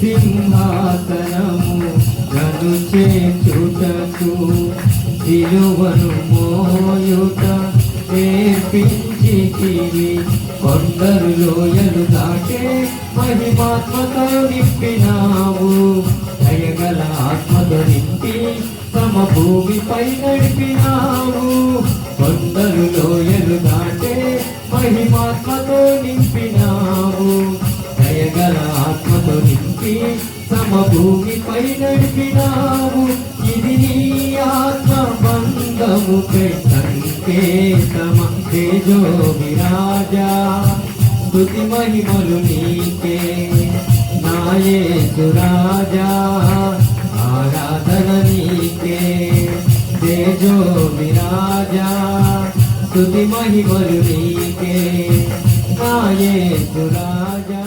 సింహాసనము గను చేచుటకు విలువను మోయుట నేర్పించితివి కొందరు లోయలు దాటే మహిమాత్మతో నింపినావు. దయగల ఆత్మతో నింపి తమ భూమిపై నడిపినావు. కొందరు లోయలు దాటే మహిమాత్మతో నింపినావు. నింపి సమభూమి పై నడిపినావు. ఇది నీ ఆత్మ బంధముపై సంకేతమ తేజో విరాజా స్థుతి మహిమలు నీకే నాయే సురాజా ఆరాధన నీకే తేజో విరాజా స్థుతి మహిమలు నీకే నాయే సురాజా